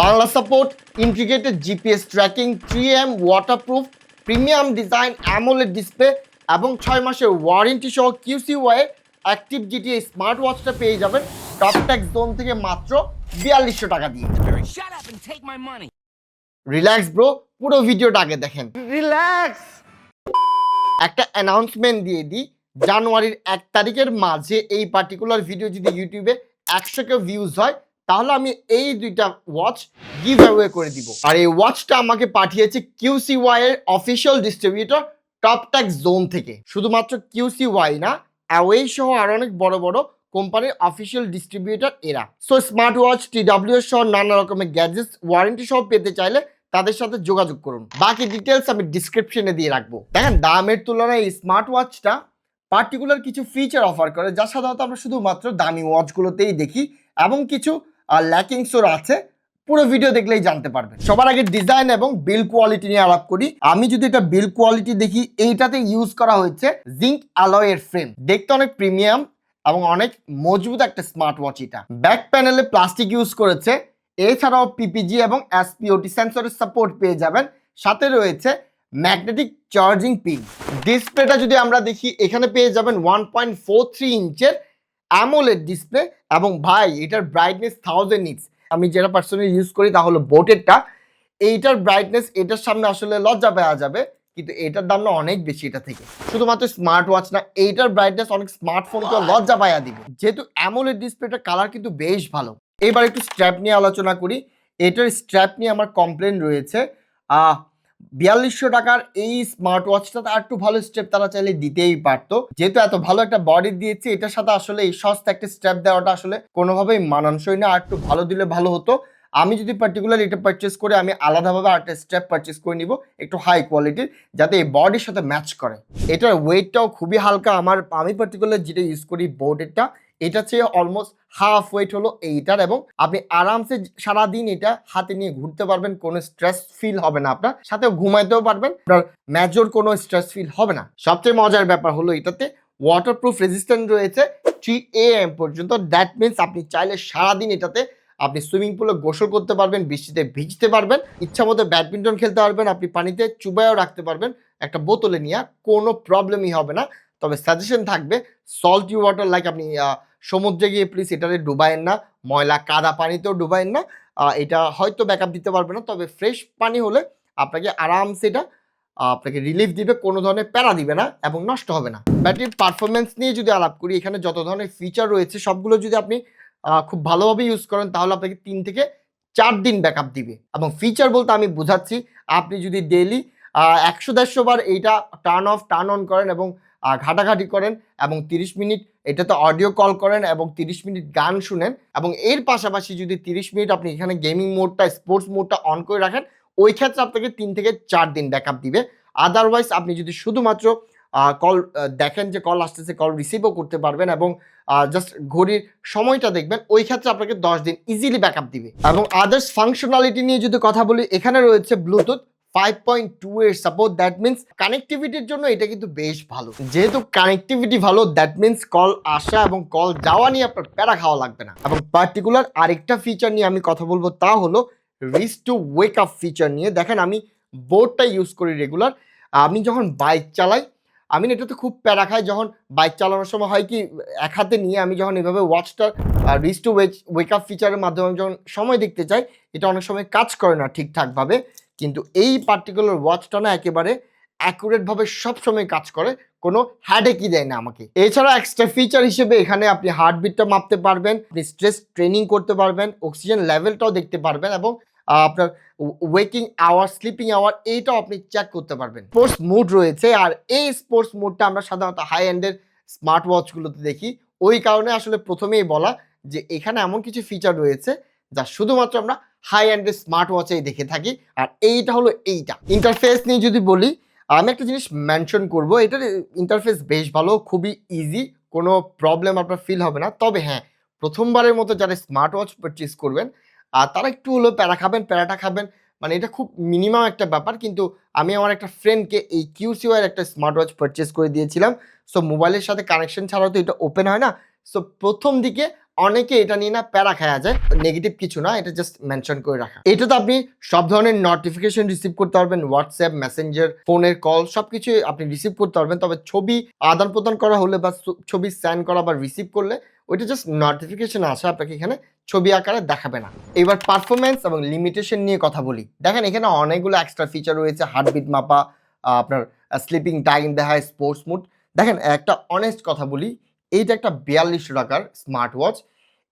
Bangla support integrated GPS tracking three M waterproof premium design AMOLED display এবং ছয় মাসের warranty সহ QC Y active GT smart ওয়াচটা পেয়ে যাবেন টপ ট্যাক্স জোন থেকে মাত্র বিয়াল্লিশশো টাকা দিয়ে. রিল্যাক্স ব্রো পুরো ভিডিওটা আগে দেখেন। রিল্যাক্স একটা অ্যানাউন্সমেন্ট দিয়ে দিই জানুয়ারির এক তারিখের মাঝে এই পার্টিকুলার ভিডিও যদি ইউটিউবে একশো কে ভিউজ হয় তাহলে আমি এই দুইটা ওয়াচ গিভ অ্যাওয়ে করে দিব। আর এই ওয়াচটা আমাকে পাঠিয়েছে কিউসি ওয়াই এর official distributor top tax zone থেকে। শুধুমাত্র কিউসি ওয়াই না অ্যাওয়ে সহ আর অনেক বড় বড় কোম্পানির অফিসিয়াল ডিস্ট্রিবিউটর এরা। সো স্মার্ট ওয়াচ টিডাব্লিউ সহ নানা রকমের গ্যাজেটস ওয়ারেন্টি সহ পেতে চাইলে তাদের সাথে যোগাযোগ করুন। বাকি ডিটেলস আমি ডিসক্রিপশনে দিয়ে রাখব। দেখেন, দামের তুলনায় এই স্মার্ট ওয়াচটা পার্টিকুলার কিছু ফিচার অফার করে, যা সাধারণত আমরা শুধুমাত্র দামি ওয়াচগুলোতেই দেখি, এবং কিছু ল্যাকিংসও আছে, পুরো ভিডিও দেখলেই জানতে পারবেন। সবার আগে ডিজাইন এবং বিল কোয়ালিটি নিয়ে আলাপ করি। আমি যদি এটা বিল কোয়ালিটি দেখি, এইটাতে ইউজ করা হয়েছে জিঙ্ক অ্যালয়ের ফ্রেম দেখতে অনেক প্রিমিয়াম এবং অনেক মজবুত একটা স্মার্ট ওয়াচ এটা ব্যাক প্যানেলে প্লাস্টিক ইউজ করেছে। এছাড়াও পিপিজি এবং এসপিওটি সেন্সরের সাপোর্ট পেয়ে যাবেন। সাথে রয়েছে ম্যাগনেটিক চার্জিং পিন ডিসপ্লেটা যদি আমরা দেখি, এখানে পেয়ে যাবেন ওয়ান পয়েন্ট ফোর থ্রি ইঞ্চের অ্যামোলেড ডিসপ্লে এবং ভাই এটার ব্রাইটনেস থাউজেন্ড নিটস আমি যেটা পার্সোনালি ইউজ করি তা হলো বোটেরটা। এইটার ব্রাইটনেস এটার সামনে আসলে লজ্জা পাওয়া যাবে কিন্তু এটার দাম না অনেক বেশি এটা থেকে। শুধুমাত্র স্মার্ট ওয়াচ না এইটার ব্রাইটনেস অনেক স্মার্টফোনকে লজ্জা পাইয়া দিবে। যেহেতু অ্যামোলেড ডিসপ্লেটার কালার কিন্তু বেশ ভালো। এবার একটু স্ট্র্যাপ নিয়ে আলোচনা করি। এটার স্ট্র্যাপ নিয়ে আমার কমপ্লেন রয়েছে। বিয়াল্লিশশো টাকার এই স্মার্ট ওয়াচটা আর একটু ভালো স্টেপ তারা চাইলে দিতেই পারতো। যেহেতু এত ভালো একটা বডি দিয়েছে, এটার সাথে আসলে এই সস্তা একটা স্টেপ দেওয়াটা আসলে কোনোভাবেই মানানসই না। আর একটু ভালো দিলে ভালো হতো। আমি যদি পার্টিকুলার এটা পারচেস করে, আমি আলাদাভাবে আরেকটা স্টেপ পারচেস করে নিব, একটু হাই কোয়ালিটির যাতে এই বডির সাথে ম্যাচ করে। এটার ওয়েটটাও খুবই হালকা। আমার, আমি পার্টিকুলার যেটা ইউজ করি বোর্ডেরটা এটা চেয়ে অলমোস্ট হাফ ওয়েট হলো এইটার এবং আপনি আরামসে সারাদিন এটা হাতে নিয়ে ঘুরতে পারবেন, কোনো স্ট্রেস ফিল হবে না আপনার। সাথে ঘুমাইতেও পারবেন, আপনার মেজর কোনো স্ট্রেস ফিল হবে না। সবচেয়ে মজার ব্যাপার হলো এটাতে ওয়াটারপ্রুফ রেজিস্ট্যান্ট রয়েছে থ্রি এ এম পর্যন্ত। দ্যাট মিনস আপনি চাইলে সারাদিন এটাতে আপনি সুইমিং পুলে গোসল করতে পারবেন, বৃষ্টিতে ভিজতে পারবেন, ইচ্ছা মতো ব্যাডমিন্টন খেলতে পারবেন, আপনি পানিতে চুবায়ও রাখতে পারবেন, একটা বোতলে নিয়ে কোনো প্রবলেমই হবে না। তবে সাজেশন থাকবে সল্টি ওয়াটার লাইক আপনি সমুদ্রে গিয়ে প্লিজ এটাতে ডুবাইন না, ময়লা কাদা পানিতেও ডুবাইন না। এটা হয়তো ব্যাকআপ দিতে পারবে না, তবে ফ্রেশ পানি হলে আপনাকে আরামসে এটা আপনাকে রিলিফ দিবে, কোনো ধরনের প্যারা দিবে না এবং নষ্ট হবে না। ব্যাটারির পারফরমেন্স নিয়ে যদি আলাপ করি, এখানে যত ধরনের ফিচার রয়েছে, সবগুলো যদি আপনি খুব ভালোভাবে ইউজ করেন, তাহলে আপনাকে তিন থেকে চার দিন ব্যাকআপ দিবে। এবং ফিচার বলতে আমি বোঝাচ্ছি, আপনি যদি ডেলি একশো দেড়শো বার এইটা টার্ন অফ টার্ন অন করেন এবং ঘাটাঘাটি করেন এবং তিরিশ মিনিট এটাতে অডিও কল করেন এবং তিরিশ মিনিট গান শুনেন এবং এর পাশাপাশি যদি তিরিশ মিনিট আপনি এখানে গেমিং মোডটা স্পোর্টস মোডটা অন করে রাখেন, ওই ক্ষেত্রে আপনাকে তিন থেকে চার দিন ব্যাকআপ দিবে। আদারওয়াইজ আপনি যদি শুধুমাত্র কল দেখেন যে কল আসতেছে কল রিসিভও করতে পারবেন এবং জাস্ট ঘড়ির সময়টা দেখবেন, ওই ক্ষেত্রে আপনাকে দশ দিন ইজিলি ব্যাকআপ দিবে। এবং আদার্স ফাংশনালিটি নিয়ে যদি কথা বলি, এখানে রয়েছে ব্লুটুথ ফাইভ পয়েন্ট টু এর সাপোর্ট দ্যাট মিনস কানেক্টিভিটির জন্য এটা কিন্তু বেশ ভালো। যেহেতু কানেক্টিভিটি ভালো দ্যাট মিনস কল আসা এবং কল যাওয়া নিয়ে আপনার প্যারা খাওয়া লাগবে না। এবং পার্টিকুলার আরেকটা ফিচার নিয়ে আমি কথা বলব তা হলো raise to wake up feature নিয়ে। দেখেন, আমি বোর্ডটা ইউজ করি রেগুলার আমি যখন বাইক চালাই, আমি না এটাতে খুব প্যারা খাই। যখন বাইক চালানোর সময় হয় কি, এক হাতে নিয়ে আমি যখন এভাবে ওয়াচটা রিস টু ওয়েক আপ ফিচারের মাধ্যমে যখন সময় দেখতে চাই, এটা অনেক সময় কাজ করে না ঠিকঠাকভাবে। কিন্তু এই পার্টিকুলার ওয়াচটা না একেবারে অ্যাকুরেটভাবে সবসময় কাজ করে, কোনো হ্যাডেকই দেয় না আমাকে। এছাড়া এক্সট্রা ফিচার হিসেবে এখানে আপনি হার্টবিটটা মাপতে পারবেন, আপনি স্ট্রেস ট্রেনিং করতে পারবেন অক্সিজেন লেভেলটাও দেখতে পারবেন এবং আপনার ওয়েকিং আওয়ার স্লিপিং আওয়ার এইটাও আপনি চেক করতে পারবেন। স্পোর্টস মুড রয়েছে আর এই স্পোর্টস মুডটা আমরা সাধারণত হাই এন্ডের স্মার্ট ওয়াচগুলোতে দেখি। ওই কারণে আসলে প্রথমেই বলা যে এখানে এমন কিছু ফিচার রয়েছে যা শুধুমাত্র আমরা হাই এন্ডের স্মার্ট ওয়াচেই দেখে থাকি। আর এইটা হলো এইটা। ইন্টারফেস নিয়ে যদি বলি আমি একটা জিনিস মেনশন করব এটার ইন্টারফেস বেশ ভালো খুবই ইজি কোনো প্রবলেম আপনার ফিল হবে না। তবে হ্যাঁ প্রথমবারের মতো যারা স্মার্ট ওয়াচ পারচেস করবেন আর তারা একটু হলেও প্যারা খাবেন প্যারাটা খাবেন মানে এটা খুব মিনিমাম একটা ব্যাপার কিন্তু আমি আমার একটা ফ্রেন্ডকে এই কিউসিওয়ার একটা স্মার্ট ওয়াচ পারচেস করে দিয়েছিলাম। সো মোবাইলের সাথে কানেকশন ছাড়াও তো এটা ওপেন হয় না। সো প্রথম দিকে অনেকে এটা নিয়ে না প্যারা খায়া যায়। নেগেটিভ কিছু না, এটা জাস্ট মেনশন করে রাখা। এটা তো আপনি সব ধরনের নোটিফিকেশন রিসিভ করতে পারবেন হোয়াটসঅ্যাপ মেসেঞ্জার ফোনের কল সবকিছু আপনি রিসিভ করতে পারবেন। তবে ছবি আদান প্রদান করা হলে বা ছবি সেন্ড করা বা রিসিভ করলে ওইটা জাস্ট নোটিফিকেশন আসে, আপনাকে এখানে ছবি আকারে দেখাবে না। এবার পারফরমেন্স এবং লিমিটেশন নিয়ে কথা বলি। দেখেন, এখানে অনেকগুলো এক্সট্রা ফিচার রয়েছে হার্টবিট মাপা আপনার স্লিপিং টাইম দেখায় স্পোর্টস মুড দেখেন, একটা অনেস্ট কথা বলি এইটা একটা বিয়াল্লিশশো টাকার স্মার্ট ওয়াচ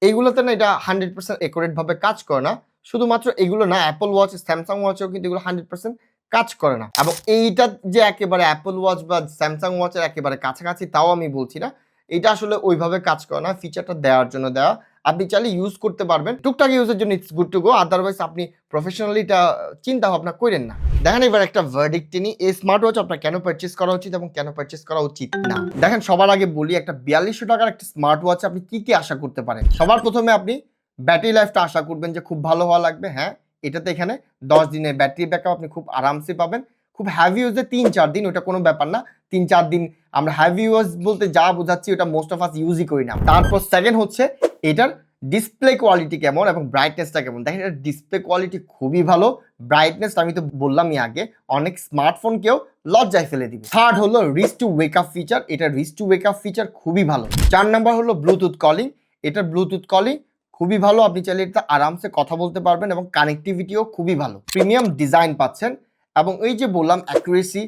এইগুলোতে না এটা হান্ড্রেড পার্সেন্ট ভাবে কাজ করে না। শুধুমাত্র এগুলো না অ্যাপল ওয়াচ স্যামসাং ওয়াচেও কিন্তু এগুলো হান্ড্রেড পার্সেন্ট কাজ করে না। এবং এইটা যে একেবারে অ্যাপল ওয়াচ বা স্যামসাং ওয়াচের একেবারে কাছাকাছি, তাও আমি বলছি না। এটা আসলে ওইভাবে কাজ করে না। ফিচারটা দেওয়ার জন্য দেওয়া। আপনি চাইলে ইউজ করতে পারবেন। টুকটাক ইউজের জন্য it's good to go otherwise আপনি প্রফেশনালি এটা চিন্তা ভাবনা করেন না। দেখেন এবার একটা ভার্ডিক্ট নিই এই স্মার্ট ওয়াচ আপনার কেন পারচেস করা উচিত এবং কেন পারচেস করা উচিত না? দেখেন, সবার আগে বলি, একটা বিয়াল্লিশশো টাকার একটা স্মার্ট ওয়াচ আপনি কি কি আশা করতে পারেন? সবার প্রথমে আপনি ব্যাটারি লাইফটা আশা করবেন যে খুব ভালো হওয়া লাগবে হ্যাঁ? এটাতে এখানে দশ দিনের ব্যাটারি ব্যাকআপ আপনি খুব আরামসে পাবেন। খুব হ্যাভি ইউজে তিন চার দিন, ওটা কোনো ব্যাপার না। তিন চার দিন আমরা হ্যাভি ইউজ বলতে যা বোঝাচ্ছি, ওটা মোস্ট অফ আস ইউজই করি না। তারপর সেকেন্ড হচ্ছে এটার ডিসপ্লে কোয়ালিটি কেমন এবং ব্রাইটনেসটা কেমন? দেখেন, এটার ডিসপ্লে কোয়ালিটি খুবই ভালো। ব্রাইটনেস আমি তো বললামই আগে, অনেক স্মার্টফোনকেও লজ্জায় ফেলে দিবে। থার্ড হলো reach to wake up feature এটা reach to wake up feature খুবই ভালো। চার নাম্বার হলো ব্লুটুথ কলিং এটার ব্লুটুথ কলিং খুবই ভালো, আপনি চাইলে এটা আরামসে কথা বলতে পারবেন এবং কানেক্টিভিটিও খুবই ভালো। প্রিমিয়াম ডিজাইন পাচ্ছেন এবং এই যে বললাম অ্যাকুরেসি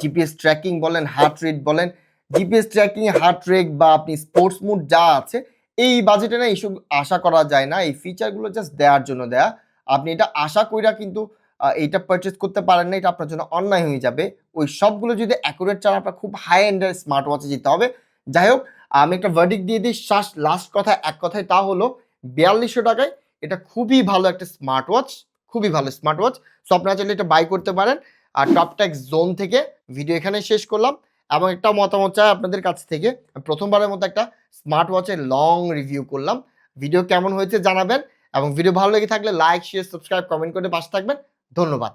জিপিএস ট্র্যাকিং বলেন হার্ট রেট বলেন জিপিএস ট্র্যাকিং হার্ট রেট বা আপনি স্পোর্টস মুড যা আছে এই বাজেটে না এইসব আশা করা যায় না। এই ফিচারগুলো জাস্ট দেওয়ার জন্য দেয়া। আপনি এটা আশা কইরা কিন্তু এইটা পারচেস করতে পারেন না, এটা আপনার জন্য অন্যায় হয়ে যাবে। ওই সবগুলো যদি অ্যাকুরেট চান, আপনার খুব হাই এন্ডের স্মার্ট ওয়াচে যেতে হবে। যাই হোক, আমি একটা ভার্ডিক দিয়ে দিই। শ্বাস লাস্ট কথা, এক কথায় তা হলো, বিয়াল্লিশশো টাকায় এটা খুবই ভালো একটা স্মার্ট ওয়াচ খুবই ভালো স্মার্ট ওয়াচ সো আপনারা চাইলে এটা বাই করতে পারেন। আর টপটেক জোন থেকে ভিডিও এখানে শেষ করলাম। এবং একটা মতামত চাই আপনাদের কাছ থেকে। প্রথমবারের মতো একটা স্মার্ট ওয়াচের লং রিভিউ করলাম। ভিডিও কেমন হয়েছে জানাবেন এবং ভিডিও ভালো লেগে থাকলে লাইক শেয়ার সাবস্ক্রাইব কমেন্ট করে পাশে থাকবেন। ধন্যবাদ।